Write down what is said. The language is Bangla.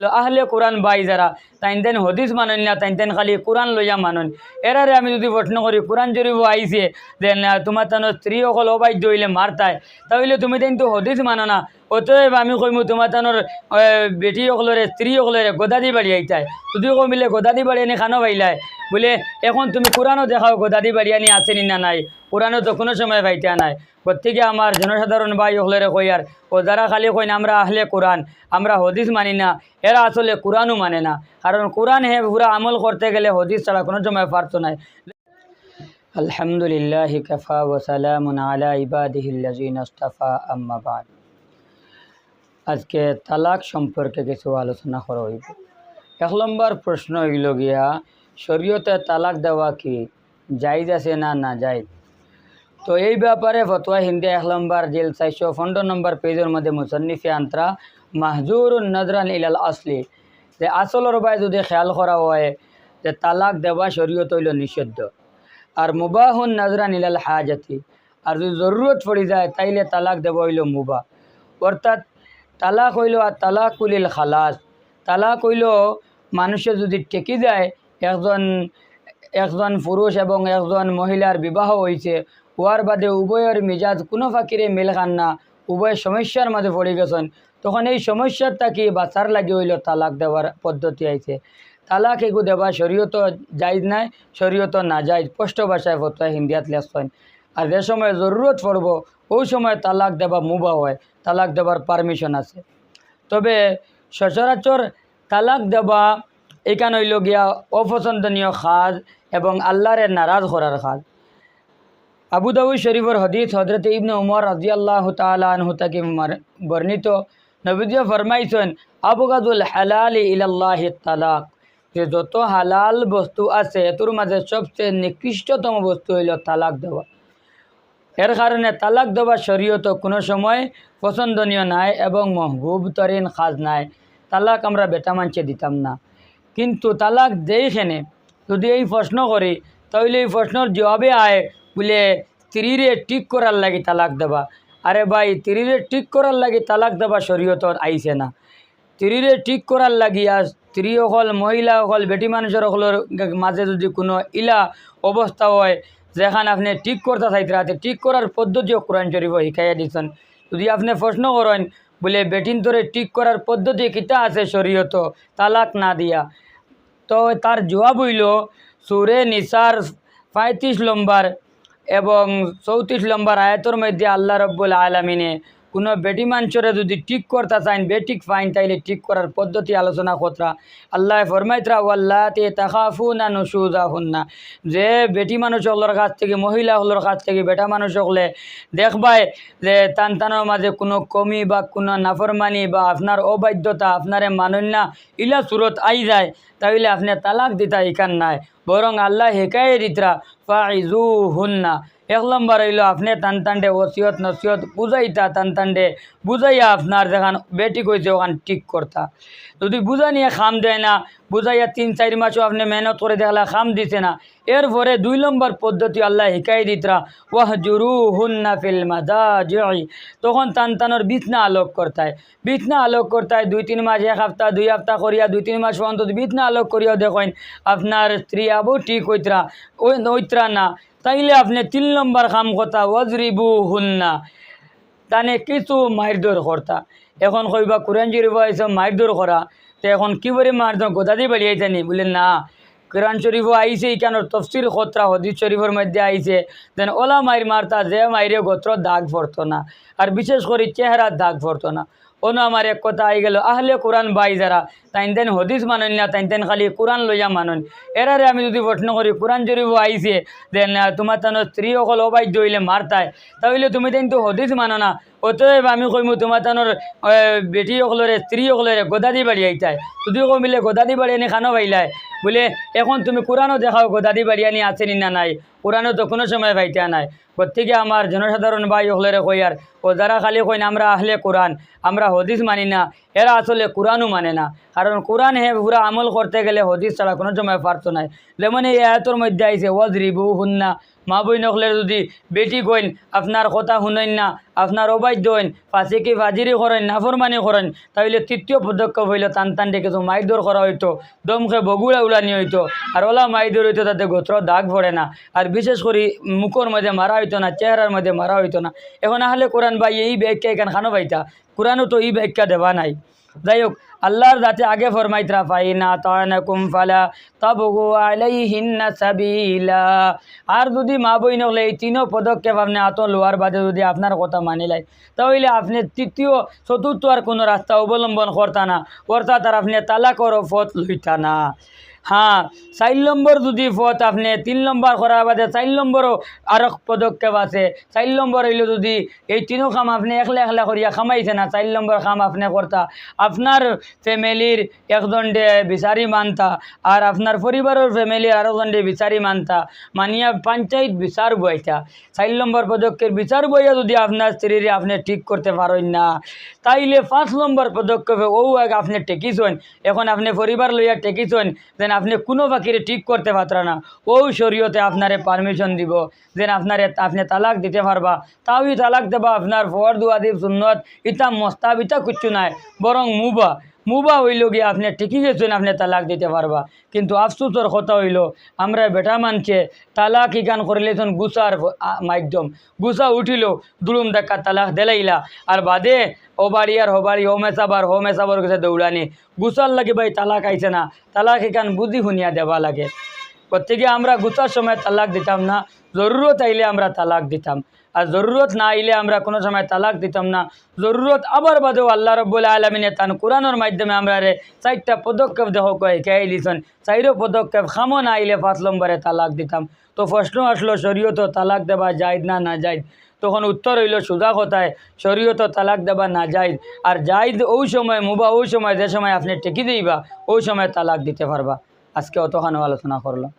আহলে কোরআন বাই যারা তাইন তেন হদিস মানন না তাইন তেন খালি কোরআন লইয়া মানন। এরারে আমি যদি প্রশ্ন করি কোরআন জরিব আইছে আহ, তোমার তান স্ত্রী অকল অবাধ্য হইলে মারতায় তাহলে তুমি তেন তো হদিস মানো না। অতএব আমি কইমু তোমার তানোর বেটি অকলরে স্ত্রী অকলরে গদাদি বাড়ি আইতায়। যদি কমিলে গদাদি বাড়ি আনি খানো পাইলায় বলে এখন তুমি কোরআনও দেখাও গদাদি বাড়ি আনি আছেনি না নাই কোরআনও তো কোনো সময় পাইতা নাই প্রত্যেকে আমার জনসাধারণ ভাই হলরে কইয়ার, ও যারা খালি কইন, আমরা আহলে কোরআন, আমরা হদিস মানি না, এরা আসলে কোরআনও মানে না। কারণ কোরআন হে পুরা আমল করতে গেলে হদিস ছাড়া কোনো সময় পারতো নাই। আলহামদুলিল্লাহ কফা ওসালাম আলা ইবাদিহিল্লাজিন আস্তাফা আম্মাবাদ আজকে তালাক সম্পর্কে কিছু আলোচনা করা হইব। এক নম্বর প্রশ্ন হইল গিয়া, শরীয়তে তালাক দেওয়া কি জায়জ আছে না না জায়জ? তো এই ব্যাপারে ফতোয়া হিন্দে এক নম্বর জেল চারশো পনেরো নম্বর পেজের মধ্যে মুসন্নিফে আন্তরা। মাহজুর নজরান ইলাল আসলি। যে আসলের বাই যদি খেয়াল করা হয়, যে তালাক দেওয়া শরীয়ত হইল নিষিদ্ধ। আর মুবাহুন নজরান ইলাল হাজাতি। আর যদি জরুরত পড়ে যায়, তাইলে তালাক দেওয়া হইল মুবা অর্থাৎ তালাক হইল আর তালাক কুলিল খালাস তালাক হইল মানুষের যদি টেকি যায়, একজন একজন পুরুষ এবং একজন মহিলার বিবাহ হয়েছে হওয়ার বাদে উভয়ের মিজাজ কোনো ফাঁকিরে মিল খান না। উভয় সমস্যার মাঝে পড়ে গেছেন। তখন এই সমস্যার তাকে বাঁচার লাগে হইল তালাক দেওয়ার পদ্ধতি আইছে। তালাক এগু দেওয়া শরীয়ত জায়জ নাই, শরীয়ত না যায় স্পষ্ট ভাষায় ফতোয়া হিন্দিয়াত লেখছেন। আর যে সময় জরুরত পড়ব ওই সময় তালাক দেওয়া মুবা হয়, তালাক দেওয়ার পারমিশন আছে। তবে সচরাচর তালাক দেওয়া এখানে হইল গিয়া অপছন্দনীয় খাজ এবং আল্লাহরে নারাজ করার খাজ। আবু দাউদ শরীফর হদিস হজরত ইবনে উমর রাজিয়াল্লাহ তালা আনহু তাকে বর্ণিত। নবীজিয়া ফরমাইছেন, আবগাদুল হালাল ইলাল্লাহ তালাক। যে যত হালাল বস্তু আছে, এটোর মাঝে সবচেয়ে নিকৃষ্টতম বস্তু হইল তালাক দেওয়া। এর কারণে তালাক দেওয়া শরীয়ত কোনো সময় পছন্দনীয় নাই এবং মহবুব তরিন খাজ নাই। তালাক আমরা বেটা মানছে দিতাম না। কিন্তু তালাক দেইখানে যদি এই প্রশ্ন করি, তাহলে এই প্রশ্নর জবাবে আয় বলে স্ত্রীরে ঠিক করার লাগি তালাক দেবা। আরে ভাই স্ত্রীরে ঠিক করার লাগি তালাক দেবা শরীয়ত আইছে না। স্ত্রীরে ঠিক করার লাগিয়া স্ত্রী অকল মহিলা অকল বেটি মানুষের অকলের মাঝে যদি কোনো ইলা অবস্থা হয়, যেখানে আপনি ঠিক করতে চাইতে রাতে ঠিক করার পদ্ধতিও কোরআন শরীফ শিখাইয়া দিচ্ছেন যদি আপনি প্রশ্ন করেন বলে বেটিন তোরে ঠিক করার পদ্ধতি কিতা আছে শরীয়ত তালাক না দিয়া। তো তার জবাব হইল সুরে নিসার পঁয়ত্রিশ নম্বর এবং চৌত্রিশ নম্বর আয়াতর মধ্যে আল্লাহ রব্বুল আলমিনে কোনো বেটি মানুষরে যদি ঠিক করতে চাইন বেটিক ফাইন, তাইলে ঠিক করার পদ্ধতি আলোচনা কতরা আল্লাহ ফরমাইতরা ওয়াল্লাহ তে তাকাফু না নসুজা হুন না যে বেটি মানুষ হলোর কাছ থেকে মহিলা হলোর কাছ থেকে, বেটা মানুষ হলে দেখবাই যে তান তানোর মাঝে কোনো কমি বা কোনো নাফরমানি বা আপনার অবাধ্যতা আপনারে মানন না, ইলা সুরত আই যায়, তাইলে আপনি তালাক দিতা ইকান নাই। বরং আল্লাহ হেকায় দিতরা ফাইজু হুন্না এক নম্বর হইল আপনি টান টানডে ওসিয়ত নসিয়ত বুঝাইতা টান টানডে বুঝাইয়া আপনার যেখান বেটি কইছে ওখান ঠিক করতা। যদি বুঝা নিয়ে খাম দেয় না, বুঝাইয়া তিন চার মাসও আপনি মেহনত করে দেখলা খাম দিছে না, এরপরে দুই নম্বর পদ্ধতি আল্লাহ শিকাই দিতরা ওয়াহ জুরু হুন্না ফিল মাদা জয় তখন টান টানোর বিছনা আলোক করতায়। বিছনা আলোক করতায়, দুই তিন মাস, এক সপ্তাহ দুই সপ্তাহ করিয়া দুই তিন মাস পর্যন্ত বিছনা আলোক করিয়াও দেখেন, আপনার স্ত্রী আবু ঠিক হইতরা, ওই নইতরা না তাইলে আপনি তিন নম্বর কাম কথা ওয়াজরিবু হুন্না তানে কিছু মারধর করতা। এখন কইবা কোরআন শরীফ আইসে মারধর করা। তো এখন কি করে মারধর গোদাদি বাড়িয়েছে নি? বলে, না, কোরআন শরীফও আইছে কেন? তফসির খতরা হদিস শরীফের মধ্যে আইছে। দেন ওলা মাইর মারতা, যে মাইরে গোত্র দাগ পড়তো না। আর বিশেষ করে চেহারার দাগ পড়তো না। অন্য আমার এক কথা আই গেল আহলে কোরআন বাই যারা তাইন তেন হদিস মানন না তাইন তেন খালি কোরআন লইয়া মানন। এরারে আমি যদি প্রশ্ন করি কোরআন শরীফ আইছে দেন আহ, তোমার তানো স্ত্রী অকল অবাধ্য হইলে মারতায় তাহলে তুমি তেন তো হদিস মানো না। অতএব আমি কইমু তোমার তানোর বেটি অকলরে স্ত্রী অকলরে গোদাদি বাড়ি আইতায়। যদি কমিলে গোদাদি বাড়ি আনি খানো পাইলায় বলে এখন তুমি কোরআনও দেখাও গোদাদি বাড়ি আনি আছেনি না নাই কোরআনও তো কোনো সময় পাইতা নাই প্রত্যেকে আমার জনসাধারণ ভাই হলরে কইয়ার ও যারা খালি কইন আমরা আহলে কোরআন, আমরা হদিস মানি না, এরা আসলে কোরআনও মানে না। কারণ কোরআন হে পুরা আমল করতে গেলে হদিস ছাড়া কোনো সময় পারত নাই। যেমন এই আয়তর মধ্যে আইসে ওয়াজ রিবু হুন্না মা বই নকলে যদি বেটি কইন, আপনার কথা শুনেন না, আপনার অবাধ্য হইন ফাঁসিকে ফাজিরি করেন, নাফরমানি করেন তাহলে তৃতীয় পদক্ষেপ হইল টান টান ডেকে কিছু মাইদর করা হইতো, দমকে বগুড়া উলানি হইতো, আর ওলা মাইদর হইতো তাতে গোত্র দাগ ভরে না, আর বিশেষ করে মুখর মধ্যে মারা হইতো না, চেহারার মধ্যে মারা হইতো না। এখন আহলে কোরআন ভাই এই ব্যাখ্যা এখান খানো পাইতা কোরআনও তো এই ব্যাখ্যা দেওয়া নাই। যাই হোক আল্লাহর যাতে আগে ফরমাইতরা ফাইনা তানাকুম ফালা তাবগু আলাইহিন্না সাবিলা। আর যদি মা বইন হলে এই তিনও পদক্ষেপ আপনি আত লোয়ার বাদে যদি আপনার কথা মানিলাই তাহলে আপনি তৃতীয়, চতুর্থ আর কোনো রাস্তা অবলম্বন করতা না, অর্থাৎ আর আপনি তালাকর ফত লইতা না। হ্যাঁ চার নম্বর যদি পথ আপনি তিন নম্বর করার বাদে চার নম্বরও আরও পদক্ষেপ আছে। চার নম্বর হইল যদি এই তিনো কাম আপনি একলা একলা করিয়া খামাইছে না চার নম্বর কাম আপনি করতা আপনার ফ্যামিলির একজনডে বিচারি মানতা আর আপনার পরিবারের ফ্যামিলির আরেকজনডে বিচারি মানতা, মানিয়া পঞ্চায়েত বিচার বইতা চার নম্বর পদক্ষেপ বিচার বইয়া যদি আপনার স্ত্রীর আপনি ঠিক করতে পারেন না, তাইলে পাঁচ নম্বর পদক্ষেপে ও আপনি টেকিছেন এখন আপনি পরিবার লইয়া টেকিছেন যেন আপনি কোনো বাকিরে ঠিক করতে পারত না। ওই শরীয়তে আপনারে পারমিশন দিব। যেন আপনারে আপনি তালাক দিতে পারবা। তাও তালাক দেবা, আপনার ফর দুয়াদিব সুন্নত ইতা মস্তাব ইতা কিচ্ছু নাই, বরং মুবা। মুবা হইল গিয়ে আপনি ঠিকই গেছেন, আপনি তালাক দিতে পারবা। কিন্তু আফসুসর কথা হইল, আমরা বেটা মানছে, তালাক ইকান করিলেছেন গুসার আ- মাধ্যম গুসা উঠিল, দুলুম দেখা তালাক দেলাইলা। আর বাদে, ও বাড়ি আর হো বাড়ি হোম হো হোম এসাবার কাছে দৌড়ানি। গুসার লাগে ভাই তালাক আইছে না। তালাক ইকান বুঝি শুনিয়া দেবা লাগে। প্রত্যেকে আমরা গুসার সময় তালাক দিতাম না জরুরত আইলে আমরা তালাক দিতাম। আর জরুরত না আইলে আমরা কোনো সময় তালাক দিতাম না। জরুরত আবার বাদেও আল্লাহ রব্বুল আলমিনে তান কোরআনের মাধ্যমে আমরা রে চারটা পদক্ষেপ দেহ কয়ে কে দিছেন। চাইরো পদক্ষেপ খামো না আইলে পাঁচ নম্বরে তালাক দিতাম। তো প্রশ্ন আসলো শরীয়ত তালাক দেবা যাইদ না না যাইদ তখন উত্তর হইল সুদা কথায় শরীয়ত তালাক দেবা না যাইদ আর যাইদ ওই সময় মুবা ওই সময়, যে সময় আপনি টেকি দিবা ওই সময় তালাক দিতে পারবা। আজকে অতখানো আলোচনা করলাম